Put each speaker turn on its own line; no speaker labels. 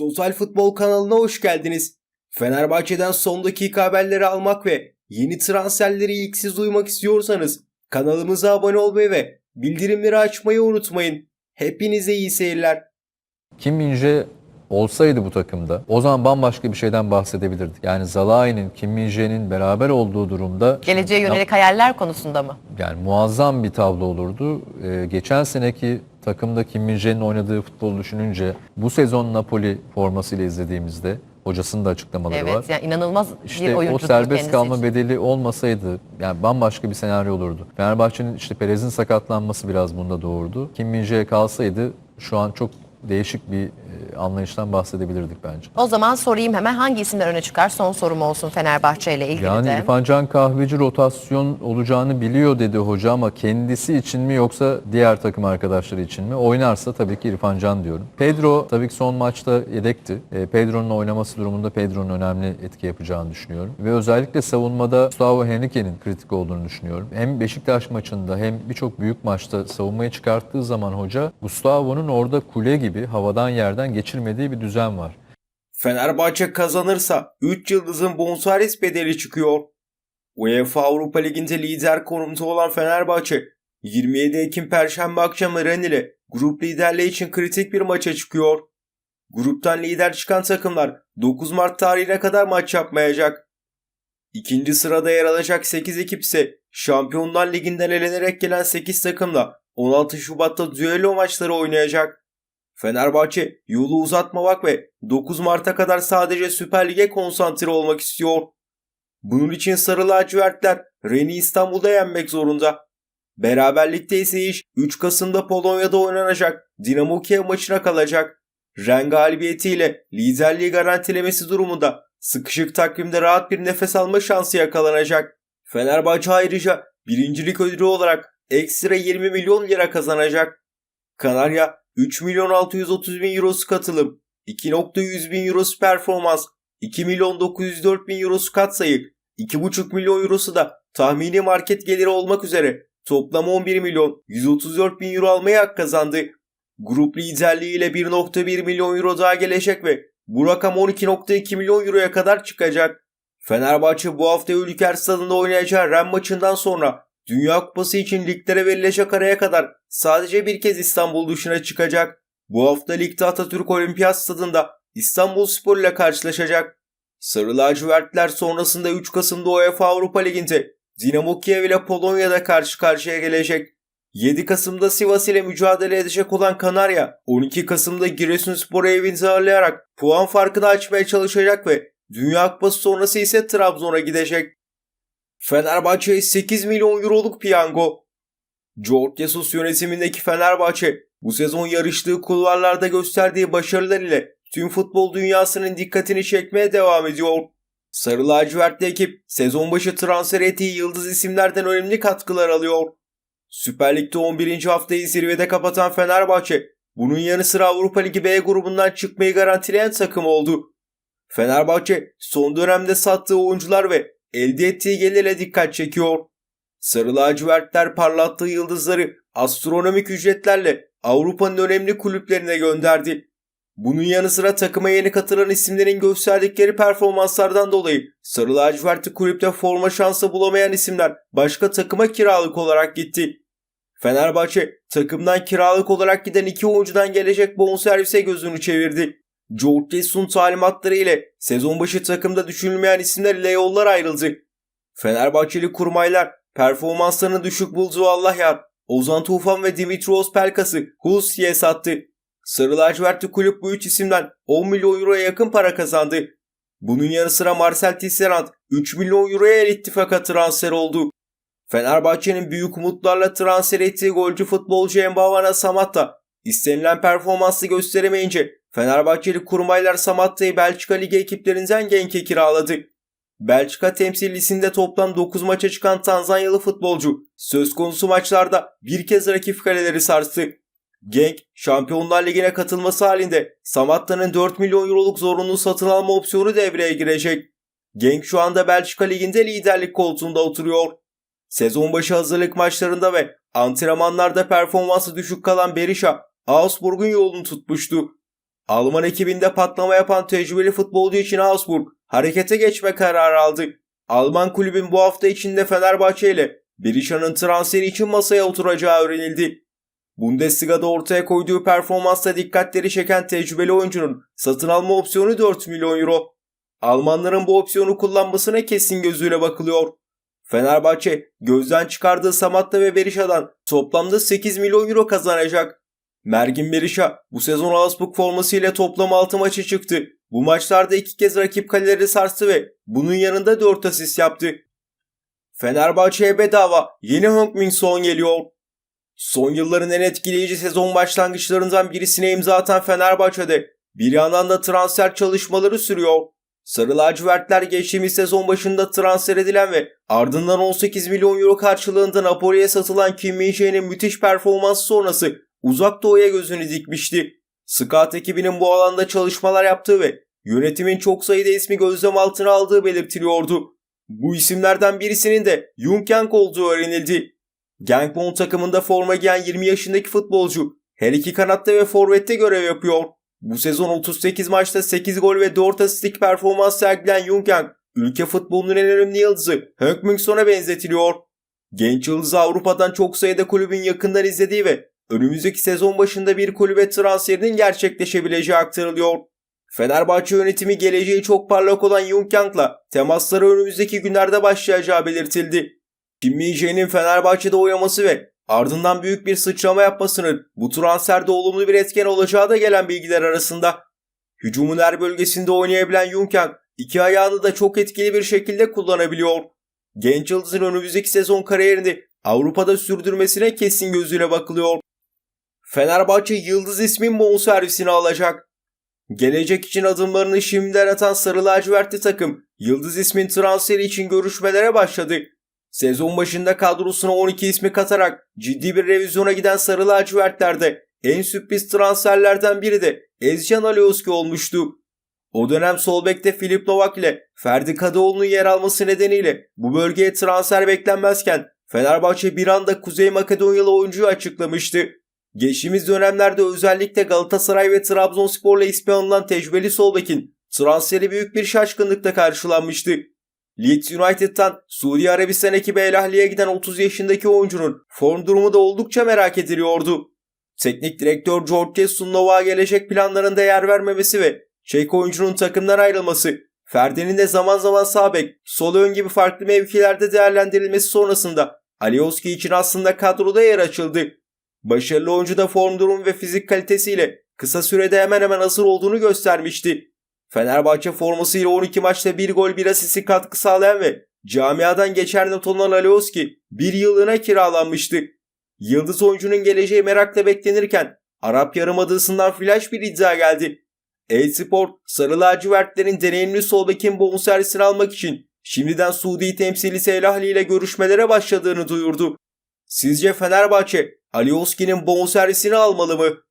Total Futbol kanalına hoş geldiniz. Fenerbahçe'den son dakika haberleri almak ve yeni transferleri ilk siz duymak istiyorsanız kanalımıza abone olmayı ve bildirimleri açmayı unutmayın. Hepinize iyi seyirler.
Kim Min-jae olsaydı bu takımda o zaman bambaşka bir şeyden bahsedebilirdik. Yani Zalai'nin, Kim Min-jae'nin beraber olduğu durumda
Geleceğe yönelik hayaller konusunda mı?
yani muazzam bir tablo olurdu. Ee, geçen seneki takımda Kim Min-jae'nin oynadığı futbolu düşününce bu sezon Napoli formasıyla izlediğimizde hocasının da açıklamaları var.
Evet yani inanılmaz
İşte
bir
o
oyuncudur
serbest kalma
için.
bedeli olmasaydı yani bambaşka bir senaryo olurdu. Fenerbahçe'nin işte Perez'in sakatlanması biraz bunda doğurdu. Kim Min-jae kalsaydı şu an çok değişik bir e, anlayıştan bahsedebilirdik bence.
O zaman sorayım hemen hangi isimler öne çıkar? Son sorum olsun Fenerbahçe ile ilgili
Yani
de.
İrfan Can Kahveci rotasyon olacağını biliyor dedi hoca ama kendisi için mi yoksa diğer takım arkadaşları için mi? Oynarsa tabii ki İrfan Can diyorum. Pedro tabii ki son maçta yedekti. E, Pedro'nun oynaması durumunda Pedro'nun önemli etki yapacağını düşünüyorum. Ve özellikle savunmada Gustavo Henrique'nin kritik olduğunu düşünüyorum. Hem Beşiktaş maçında hem birçok büyük maçta savunmaya çıkarttığı zaman hoca Gustavo'nun orada kule gibi havadan yerden geçirmediği bir düzen var.
Fenerbahçe kazanırsa 3 yıldızın bonservis bedeli çıkıyor. UEFA Avrupa Ligi'nde lider konumda olan Fenerbahçe 27 Ekim Perşembe akşamı Rennes ile grup liderliği için kritik bir maça çıkıyor. Gruptan lider çıkan takımlar 9 Mart tarihine kadar maç yapmayacak. İkinci sırada yer alacak 8 ekip ise Şampiyonlar Ligi'nden elenerek gelen 8 takımla 16 Şubat'ta düello maçları oynayacak. Fenerbahçe yolu uzatmamak ve 9 Mart'a kadar sadece Süper Lig'e konsantre olmak istiyor. Bunun için Sarı Lacivertler Ren'i İstanbul'da yenmek zorunda. Beraberlikte ise iş 3 Kasım'da Polonya'da oynanacak Dinamo Kiev maçına kalacak. Ren galibiyetiyle liderliği garantilemesi durumunda sıkışık takvimde rahat bir nefes alma şansı yakalanacak. Fenerbahçe ayrıca birincilik ödülü olarak ekstra 20 milyon lira kazanacak. Kanarya 3 milyon 630 bin eurosu katılım, 2.100 bin eurosu performans, 2 milyon 904 bin eurosu katsayı, 2.5 milyon eurosu da tahmini market geliri olmak üzere toplam 11 milyon 134 bin euro almaya hak kazandı. Grup liderliğiyle 1.1 milyon euro daha gelecek ve bu rakam 12.2 milyon euroya kadar çıkacak. Fenerbahçe bu hafta Ülker Stadı'nda oynayacağı Ren maçından sonra Dünya Kupası için liglere verilecek araya kadar sadece bir kez İstanbul dışına çıkacak. Bu hafta ligde Atatürk Olimpiyat Stadı'nda İstanbul Spor ile karşılaşacak. Sarı lacivertler sonrasında 3 Kasım'da UEFA Avrupa Ligi'nde Dinamo Kiev ile Polonya'da karşı karşıya gelecek. 7 Kasım'da Sivas ile mücadele edecek olan Kanarya, 12 Kasım'da Giresunspor'u evinde ağırlayarak puan farkını açmaya çalışacak ve Dünya Kupası sonrası ise Trabzon'a gidecek. Fenerbahçe 8 milyon euroluk piyango. George Jesus yönetimindeki Fenerbahçe bu sezon yarıştığı kulvarlarda gösterdiği başarılar ile tüm futbol dünyasının dikkatini çekmeye devam ediyor. Sarı lacivertli ekip sezon başı transfer ettiği yıldız isimlerden önemli katkılar alıyor. Süper Lig'de 11. haftayı zirvede kapatan Fenerbahçe bunun yanı sıra Avrupa Ligi B grubundan çıkmayı garantileyen takım oldu. Fenerbahçe son dönemde sattığı oyuncular ve elde ettiği gelirle dikkat çekiyor. Sarı lacivertler parlattığı yıldızları astronomik ücretlerle Avrupa'nın önemli kulüplerine gönderdi. Bunun yanı sıra takıma yeni katılan isimlerin gösterdikleri performanslardan dolayı Sarı lacivertli kulüpte forma şansı bulamayan isimler başka takıma kiralık olarak gitti. Fenerbahçe takımdan kiralık olarak giden iki oyuncudan gelecek bonservise gözünü çevirdi. George Jesus'un talimatları ile sezon başı takımda düşünülmeyen isimler ile yollar ayrıldı. Fenerbahçeli kurmaylar performanslarını düşük bulduğu Allah yar, Ozan Tufan ve Dimitrios Pelkas'ı Hull'ye sattı. Sarı lacivertli kulüp bu üç isimden 10 milyon euroya yakın para kazandı. Bunun yanı sıra Marcel Tisserand 3 milyon euroya El İttifak'a transfer oldu. Fenerbahçe'nin büyük umutlarla transfer ettiği golcü futbolcu Mbavana Samatta istenilen performansı gösteremeyince Fenerbahçeli kurmaylar Samatta'yı Belçika Ligi ekiplerinden Genk'e kiraladı. Belçika temsilcisinde toplam 9 maça çıkan Tanzanyalı futbolcu söz konusu maçlarda bir kez rakip kaleleri sarstı. Genk, Şampiyonlar Ligi'ne katılması halinde Samatta'nın 4 milyon euroluk zorunlu satın alma opsiyonu devreye girecek. Genk şu anda Belçika Ligi'nde liderlik koltuğunda oturuyor. Sezon başı hazırlık maçlarında ve antrenmanlarda performansı düşük kalan Berisha, Augsburg'un yolunu tutmuştu. Alman ekibinde patlama yapan tecrübeli futbolcu için Augsburg harekete geçme kararı aldı. Alman kulübün bu hafta içinde Fenerbahçe ile Berisha'nın transferi için masaya oturacağı öğrenildi. Bundesliga'da ortaya koyduğu performansla dikkatleri çeken tecrübeli oyuncunun satın alma opsiyonu 4 milyon euro. Almanların bu opsiyonu kullanmasına kesin gözüyle bakılıyor. Fenerbahçe gözden çıkardığı Samatta ve Berisha'dan toplamda 8 milyon euro kazanacak. Mergin Berisha bu sezon Augsburg formasıyla toplam 6 maçı çıktı. Bu maçlarda iki kez rakip kaleleri sarstı ve bunun yanında 4 asist yaptı. Fenerbahçe'ye bedava yeni Heung-Min Son geliyor. Son yılların en etkileyici sezon başlangıçlarından birisine imza atan Fenerbahçe'de bir yandan da transfer çalışmaları sürüyor. Sarı lacivertler geçtiğimiz sezon başında transfer edilen ve ardından 18 milyon euro karşılığında Napoli'ye satılan Kim Min-jae'nin müthiş performansı sonrası uzak doğuya gözünü dikmişti. Scout ekibinin bu alanda çalışmalar yaptığı ve yönetimin çok sayıda ismi gözlem altına aldığı belirtiliyordu. Bu isimlerden birisinin de Jung Yang olduğu öğrenildi. Gangwon takımında forma giyen 20 yaşındaki futbolcu her iki kanatta ve forvette görev yapıyor. Bu sezon 38 maçta 8 gol ve 4 asistlik performans sergileyen Jung Yang, ülke futbolunun en önemli yıldızı Heung-Min Son'a benzetiliyor. Genç yıldız Avrupa'dan çok sayıda kulübün yakından izlediği ve önümüzdeki sezon başında bir kulübe transferinin gerçekleşebileceği aktarılıyor. Fenerbahçe yönetimi geleceği çok parlak olan Jung Yang'la temaslara önümüzdeki günlerde başlayacağı belirtildi. Kim Min-jae'nin Fenerbahçe'de oynaması ve ardından büyük bir sıçrama yapmasının bu transferde olumlu bir etken olacağı da gelen bilgiler arasında. Hücumun her bölgesinde oynayabilen Jung iki ayağını da çok etkili bir şekilde kullanabiliyor. Genç yıldızın önümüzdeki sezon kariyerini Avrupa'da sürdürmesine kesin gözüyle bakılıyor. Fenerbahçe yıldız ismin bonservisini alacak. Gelecek için adımlarını şimdiden atan Sarı Lacivertli takım Yıldız ismin transferi için görüşmelere başladı. Sezon başında kadrosuna 12 ismi katarak ciddi bir revizyona giden Sarı Lacivertler'de en sürpriz transferlerden biri de Ezcan Alioski olmuştu. O dönem sol bekte Filip Novak ile Ferdi Kadıoğlu'nun yer alması nedeniyle bu bölgeye transfer beklenmezken Fenerbahçe bir anda Kuzey Makedonyalı oyuncuyu açıklamıştı. Geçtiğimiz dönemlerde özellikle Galatasaray ve Trabzonspor'la ismi anılan tecrübeli sol bekin transferi büyük bir şaşkınlıkla karşılanmıştı. Leeds United'tan Suudi Arabistan ekibi El Ahli'ye giden 30 yaşındaki oyuncunun form durumu da oldukça merak ediliyordu. Teknik direktör George Jesus'un Novak'a gelecek planlarında yer vermemesi ve Çek oyuncunun takımdan ayrılması, Ferdi'nin de zaman zaman sağ bek, sol ön gibi farklı mevkilerde değerlendirilmesi sonrasında Alioski için aslında kadroda yer açıldı. Başarılı oyuncu da form durumu ve fizik kalitesiyle kısa sürede hemen hemen hazır olduğunu göstermişti. Fenerbahçe formasıyla 12 maçta 1 gol 1 asisi katkı sağlayan ve camiadan geçer not olan Alioski bir yıllığına kiralanmıştı. Yıldız oyuncunun geleceği merakla beklenirken Arap Yarımadası'ndan flash bir iddia geldi. El-Spor, Sarı Lacivertlerin deneyimli sol bekin bonservisini almak için şimdiden Suudi temsilcisi El Ahli ile görüşmelere başladığını duyurdu. Sizce Fenerbahçe Alioski'nin bonservisini almalı mı?